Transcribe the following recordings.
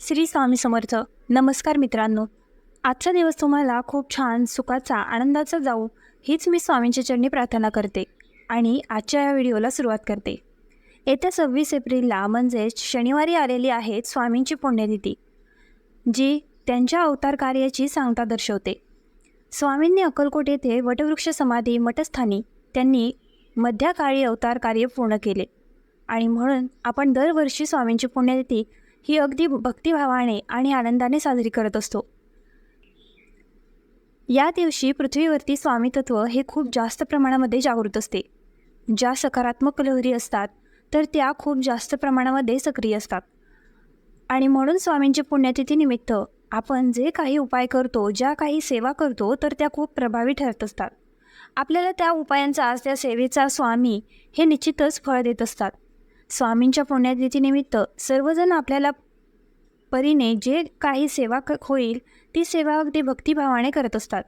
श्री स्वामी समर्थ. नमस्कार मित्रांनो. आजचा दिवस तुम्हाला खूप छान सुखाचा आनंदाचा जाऊ हीच मी स्वामींच्या चरणी प्रार्थना करते आणि आजच्या या व्हिडिओला सुरुवात करते. येत्या सव्वीस एप्रिलला म्हणजेच शनिवारी आलेली आहे स्वामींची पुण्यतिथी जी त्यांच्या अवतार कार्याची सांगता दर्शवते. स्वामींनी अक्कलकोट येथे वटवृक्ष समाधी मठस्थानी त्यांनी मध्यकाळी अवतार कार्य पूर्ण केले आणि म्हणून आपण दरवर्षी स्वामींची पुण्यतिथी ही अगदी भक्तिभावाने आणि आनंदाने साजरी करत असतो. या दिवशी पृथ्वीवरती स्वामीतत्व हे खूप जास्त प्रमाणामध्ये जागृत असते. ज्या सकारात्मक लहरी असतात तर त्या खूप जास्त प्रमाणामध्ये सक्रिय असतात. आणि म्हणून स्वामींची पुण्यतिथीनिमित्त आपण जे काही उपाय करतो ज्या काही सेवा करतो तर त्या खूप प्रभावी ठरत असतात. आपल्याला त्या उपायांचा त्या सेवेचा स्वामी हे निश्चितच फळ देत असतात. स्वामींच्या पुण्यतिथीनिमित्त सर्वजण आपल्याला परीने जे काही सेवा क होईल ती सेवा अगदी भक्तिभावाने करत असतात.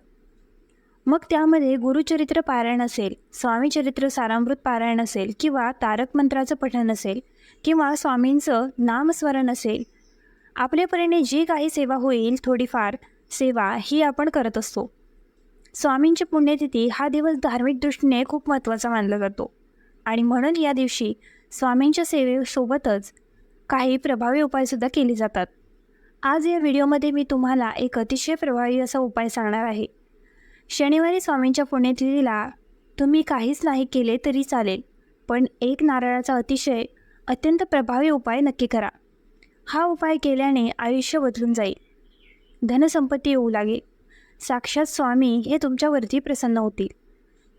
मग त्यामध्ये गुरुचरित्र पारायण असेल स्वामीचरित्र सारामृत पारायण असेल किंवा तारक मंत्राचं पठण असेल किंवा स्वामींचं नामस्मरण असेल आपल्या परीने जी काही सेवा होईल थोडीफार सेवा ही आपण करत असतो. स्वामींची पुण्यतिथी हा दिवस धार्मिक दृष्टीने खूप महत्त्वाचा मानला जातो. आणि म्हणून या दिवशी स्वामींच्या सेवेसोबतच काही प्रभावी उपायसुद्धा केले जातात. आज या व्हिडिओमध्ये मी तुम्हाला एक अतिशय प्रभावी असा उपाय सांगणार आहे. शनिवारी स्वामींच्या पुण्यतिथीला तुम्ही काहीच नाही केले तरी चालेल पण एक नारळाचा अतिशय अत्यंत प्रभावी उपाय नक्की करा. हा उपाय केल्याने आयुष्य बदलून जाईल. धनसंपत्ती येऊ लागेल. साक्षात स्वामी हे तुमच्यावरती प्रसन्न होतील.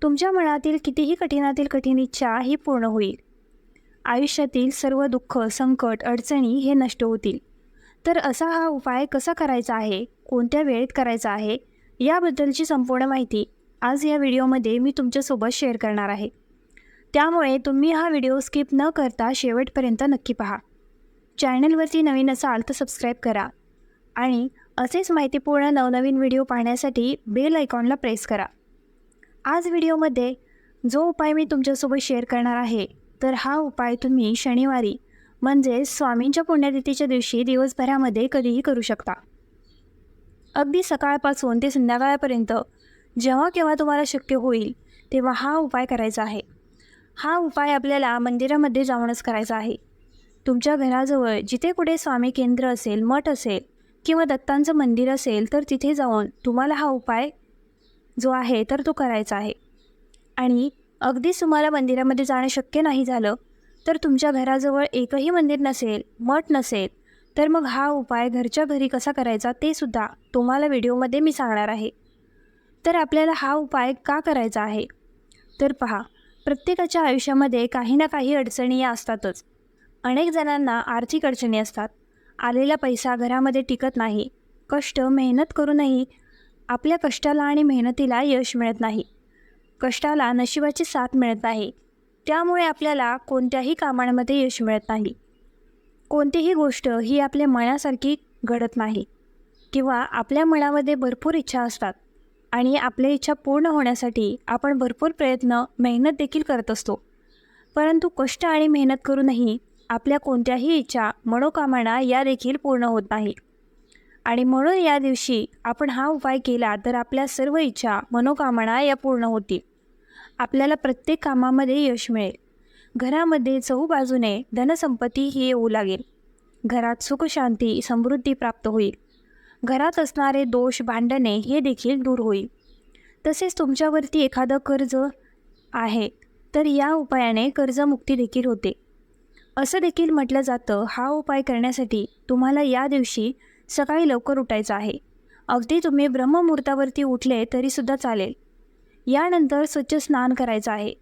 तुमच्या मनातील कितीही कठीणातील कठीण इच्छा ही पूर्ण होईल. आयुष्यातील सर्व दुःख संकट अडचणी हे नष्ट होतील. तर असा हा उपाय कसा करायचा आहे? कोणत्या वेळेत करायचा आहे? याबद्दलची संपूर्ण माहिती आज या व्हिडिओमध्ये मी तुमच्यासोबत शेअर करणार आहे. त्यामुळे तुम्ही हा व्हिडिओ स्किप न करता शेवटपर्यंत नक्की पहा. चॅनलवरती नवीन असाल तर सबस्क्राईब करा आणि असेच माहितीपूर्ण नवनवीन व्हिडिओ पाहण्यासाठी बेल आयकॉनला प्रेस करा. आज व्हिडिओमध्ये जो उपाय मी तुमच्यासोबत शेअर करणार आहे तर हा उपाय तुम्ही शनिवारी म्हणजे स्वामींच्या पुण्यतिथीच्या दिवशी दिवसभरामध्ये कधीही करू शकता. अगदी सकाळपासून ते संध्याकाळपर्यंत जेव्हा केव्हा तुम्हाला शक्य होईल तेव्हा हा उपाय करायचा आहे. हा उपाय आपल्याला मंदिरामध्ये जाऊनच करायचा आहे. तुमच्या घराजवळ जिथे कुठे स्वामी केंद्र असेल मठ असेल किंवा दत्तांचं मंदिर असेल तर तिथे जाऊन तुम्हाला हा उपाय जो आहे तर तो करायचा आहे. आणि अगदीच तुम्हाला मंदिरामध्ये जाणं शक्य नाही झालं तर तुमच्या घराजवळ एकही मंदिर नसेल मठ नसेल तर मग हा उपाय घरच्या घरी कसा करायचा ते सुद्धा तुम्हाला व्हिडिओमध्ये मी सांगणार आहे. तर आपल्याला हा उपाय का करायचा आहे? तर पहा प्रत्येकाच्या आयुष्यामध्ये काही ना काही अडचणी या असतातच. अनेक जणांना आर्थिक अडचणी असतात. आलेला पैसा घरामध्ये टिकत नाही. कष्ट मेहनत करूनही आपल्या कष्टाला आणि मेहनतीला यश मिळत नाही. कष्टाला नशिबाची साथ मिळत आहे त्यामुळे आपल्याला कोणत्याही कामांमध्ये यश मिळत नाही. कोणतीही गोष्ट ही आपल्या मनासारखी घडत नाही. किंवा आपल्या मनामध्ये भरपूर इच्छा असतात. आणि आपल्या इच्छा पूर्ण होण्यासाठी आपण भरपूर प्रयत्न मेहनत देखील करत असतो. परंतु कष्ट आणि मेहनत करूनही आपल्या कोणत्याही इच्छा मनोकामना या देखील पूर्ण होत नाही. आणि म्हणून या दिवशी आपण हा उपाय केला तर आपल्या सर्व इच्छा मनोकामना या पूर्ण होतील. आपल्याला प्रत्येक कामामध्ये यश मिळेल. घरामध्ये चहूबाजूने धनसंपत्ती ही येऊ लागेल. घरात सुखशांती समृद्धी प्राप्त होईल. घरात असणारे दोष भांडणे हे देखील दूर होईल. तसेच तुमच्यावरती एखादं कर्ज आहे तर या उपायाने कर्जमुक्ती देखील होते. असं देखील म्हटलं जातं हा उपाय करण्यासाठी तुम्हाला या दिवशी सकाळी लवकर उठायचं आहे. अगदी तुम्ही ब्रह्ममुहूर्तावरती उठले तरीसुद्धा चालेल. यानंतर स्वच्छ स्नान करायचं आहे.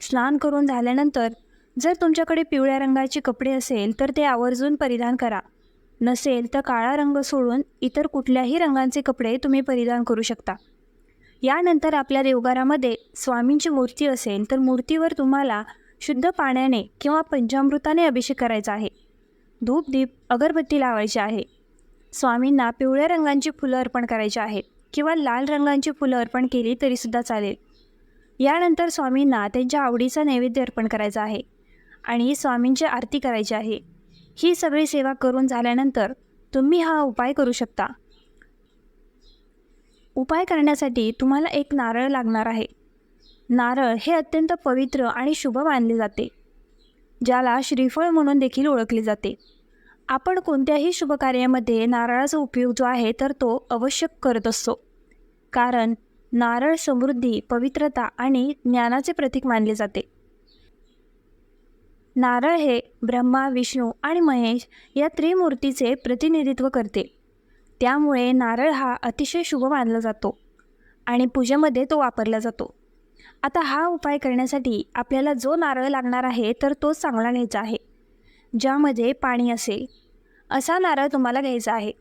स्नान करून झाल्यानंतर जर तुमच्याकडे पिवळ्या रंगाचे कपडे असेल तर ते आवर्जून परिधान करा. नसेल तर काळा रंग सोडून इतर कुठल्याही रंगांचे कपडे तुम्ही परिधान करू शकता. यानंतर आपल्या देवघरामध्ये स्वामींची मूर्ती असेल तर मूर्तीवर तुम्हाला शुद्ध पाण्याने किंवा पंचामृताने अभिषेक करायचा आहे. धूप दीप अगरबत्ती लावायची आहे. स्वामींना पिवळ्या रंगांची फुलं अर्पण करायची आहेत किंवा लाल रंगांची फुलं अर्पण केली तरीसुद्धा चालेल. यानंतर स्वामींना त्यांच्या आवडीचा नैवेद्य अर्पण करायचा आहे आणि स्वामींची आरती करायची आहे. ही सगळी सेवा करून झाल्यानंतर तुम्ही हा उपाय करू शकता. उपाय करण्यासाठी तुम्हाला एक नारळ लागणार आहे. नारळ हे अत्यंत पवित्र आणि शुभ मानले जाते ज्याला श्रीफळ म्हणून देखील ओळखले जाते. आपण कोणत्याही शुभकार्यामध्ये नारळाचा उपयोग जो आहे तर तो अवश्य करत असतो. कारण नारळ समृद्धी पवित्रता आणि ज्ञानाचे प्रतीक मानले जाते. नारळ हे ब्रह्मा विष्णू आणि महेश या त्रिमूर्तीचे प्रतिनिधित्व करते. त्यामुळे नारळ हा अतिशय शुभ मानला जातो आणि पूजेमध्ये तो वापरला जातो. आता हा उपाय करण्यासाठी आपल्याला जो नारळ लागणार आहे तर तो चांगला घ्यायचा आहे. ज्यामध्ये पाणी असेल असा नारळ तुम्हाला घ्यायचा आहे.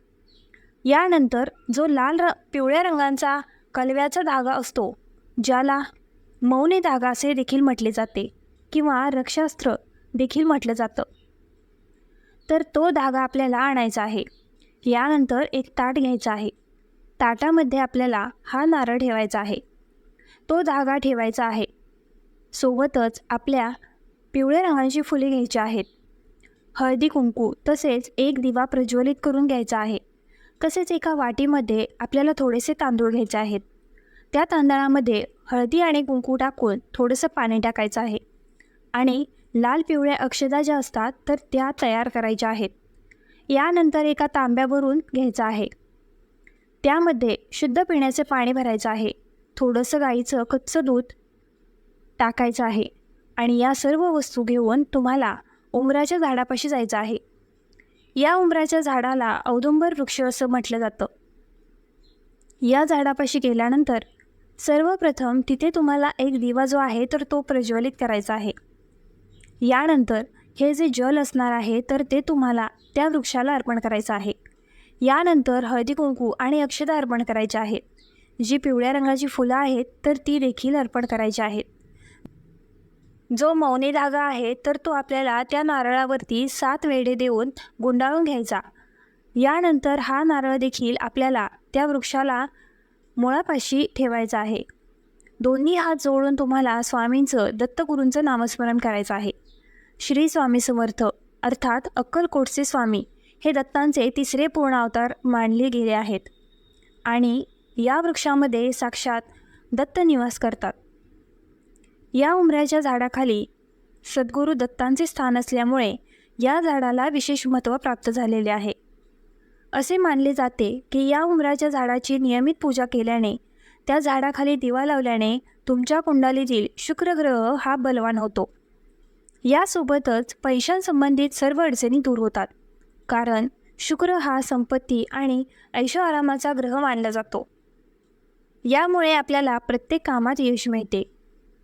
यानंतर जो लाल र पिवळ्या रंगांचा कलव्याचा धागा असतो ज्याला मौनी धागा असे देखील म्हटले जाते किंवा रक्षास्त्र देखील म्हटलं जातं. तर तो धागा आपल्याला आणायचा आहे. यानंतर एक ताट घ्यायचा आहे. ताटामध्ये आपल्याला हा नारळ ठेवायचा आहे. तो धागा ठेवायचा आहे. सोबतच आपल्या पिवळ्या रंगांची फुले घ्यायची आहेत. हळदी कुंकू तसेच एक दिवा प्रज्वलित करून घ्यायचा आहे. तसेच एका वाटीमध्ये आपल्याला थोडेसे तांदूळ घ्यायचे आहेत. त्या तांदळामध्ये हळदी आणि कुंकू टाकून थोडंसं पाणी टाकायचं आहे. आणि लाल पिवळ्या अक्षदा ज्या असतात तर त्या तयार करायच्या आहेत. यानंतर एका तांब्यावरून घ्यायचं आहे. त्यामध्ये शुद्ध पिण्याचे पाणी भरायचं आहे. थोडंसं गाईचं कच्चं दूध टाकायचं आहे. आणि या सर्व वस्तू घेऊन तुम्हाला उमराच्या झाडापाशी जायचं आहे. या उमराच्या झाडाला औदुंबर वृक्ष असं म्हटलं जातं. या झाडापाशी गेल्यानंतर सर्वप्रथम तिथे तुम्हाला एक दिवा जो आहे तर तो प्रज्वलित करायचा आहे. यानंतर हे जे जल असणार आहे तर ते तुम्हाला त्या वृक्षाला अर्पण करायचं आहे. यानंतर हळदी कुंकू आणि अक्षता अर्पण करायचे आहेत जी पिवळ्या रंगाची फुलं आहेत तर ती देखील अर्पण करायची आहेत. जो मौनी धागा आहे तर तो आपल्याला त्या नारळावरती सात वेढे देऊन गुंडाळून घ्यायचा. यानंतर हा नारळ देखील आपल्याला त्या वृक्षाला मुळापाशी ठेवायचा आहे. दोन्ही हात जोडून तुम्हाला स्वामींचं दत्तगुरूंचं नामस्मरण करायचं आहे. श्री स्वामी समर्थ अर्थात अक्कलकोटचे स्वामी हे दत्तांचे तिसरे पूर्ण अवतार मानले गेले आहेत आणि या वृक्षामध्ये साक्षात दत्त निवास करतात. या उमऱ्याच्या झाडाखाली सद्गुरू दत्तांचे स्थान असल्यामुळे या झाडाला विशेष महत्त्व प्राप्त झालेले आहे. असे मानले जाते की या उमराच्या झाडाची नियमित पूजा केल्याने त्या झाडाखाली दिवा लावल्याने तुमच्या कुंडलीतील शुक्रग्रह हा बलवान होतो. यासोबतच पैशांसंबंधित सर्व अडचणी दूर होतात कारण शुक्र हा संपत्ती आणि ऐशो आरामाचा ग्रह मानला जातो. यामुळे आपल्याला प्रत्येक कामात यश मिळते.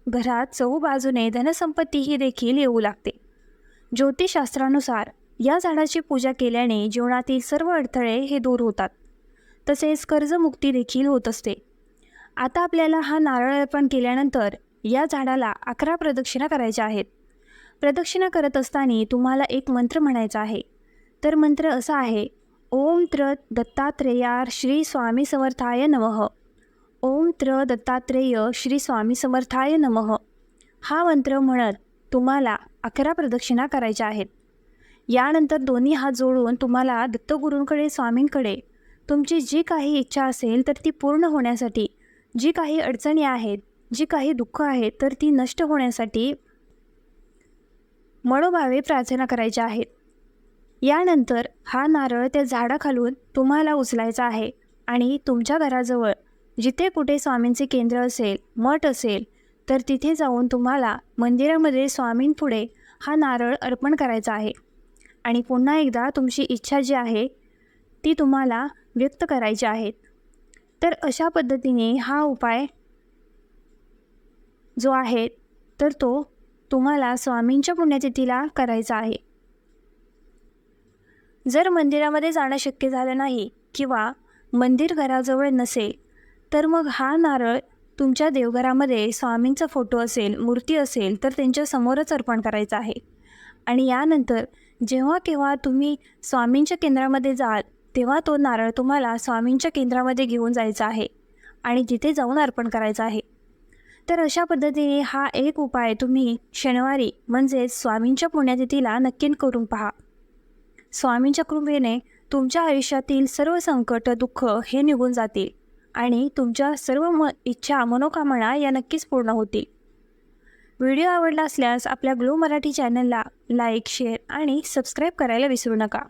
घरात चहूबाजूने धनसंपत्ती ही देखील येऊ लागते. ज्योतिषशास्त्रानुसार या झाडाची पूजा केल्याने जीवनातील सर्व अडथळे हे दूर होतात. तसेच कर्जमुक्ती देखील होत असते. आता आपल्याला हा नारळ अर्पण केल्यानंतर या झाडाला अकरा प्रदक्षिणा करायच्या आहेत. प्रदक्षिणा करत असताना तुम्हाला एक मंत्र म्हणायचा आहे. तर मंत्र असा आहे ओम त्र दत्तात्रेयार श्री स्वामी समर्थाय नमः. ओम त्र दत्तात्रेय श्री स्वामी समर्थाय नमः. हा मंत्र म्हणत तुम्हाला अकरा प्रदक्षिणा करायच्या आहेत. यानंतर दोन्ही हात जोडून तुम्हाला दत्तगुरूंकडे स्वामींकडे तुमची जी काही इच्छा असेल तर ती पूर्ण होण्यासाठी जी काही अडचणी आहेत जी काही दुःख आहेत तर ती नष्ट होण्यासाठी मनोभावे प्रार्थना करायच्या आहेत. यानंतर हा नारळ त्या झाडाखालून तुम्हाला उचलायचा आहे आणि तुमच्या घराजवळ जिथे कुठे स्वामींचे केंद्र असेल मठ असेल तर तिथे जाऊन तुम्हाला मंदिरामध्ये स्वामींपुढे हा नारळ अर्पण करायचा आहे. आणि पुन्हा एकदा तुमची इच्छा जी आहे ती तुम्हाला व्यक्त करायची आहेत तर अशा पद्धतीने हा उपाय जो आहे तर तो तुम्हाला स्वामींच्या पुण्यतिथीला करायचा आहे. जर मंदिरामध्ये जाणं शक्य झालं नाही किंवा मंदिर घराजवळ नसेल तर मग हा नारळ तुमच्या देवघरामध्ये स्वामींचा फोटो असेल मूर्ती असेल तर त्यांच्या समोरच अर्पण करायचा आहे. आणि यानंतर जेव्हा केव्हा तुम्ही स्वामींच्या केंद्रामध्ये जाल तेव्हा तो नारळ तुम्हाला स्वामींच्या केंद्रामध्ये घेऊन जायचा आहे आणि तिथे जाऊन अर्पण करायचा आहे. तर अशा पद्धतीने हा एक उपाय तुम्ही शनिवारी म्हणजेच स्वामींच्या पुण्यतिथीला नक्की करून पहा. स्वामींच्या कृपेने तुमच्या आयुष्यातील सर्व संकट दुःख हे निघून जातील. आणि तुमच्या सर्व म इच्छा मनोकामना या नक्कीच पूर्ण होतील. व्हिडिओ आवडला असल्यास आपल्या ग्लो मराठी चॅनलला लाईक शेअर आणि सबस्क्राईब करायला विसरू नका.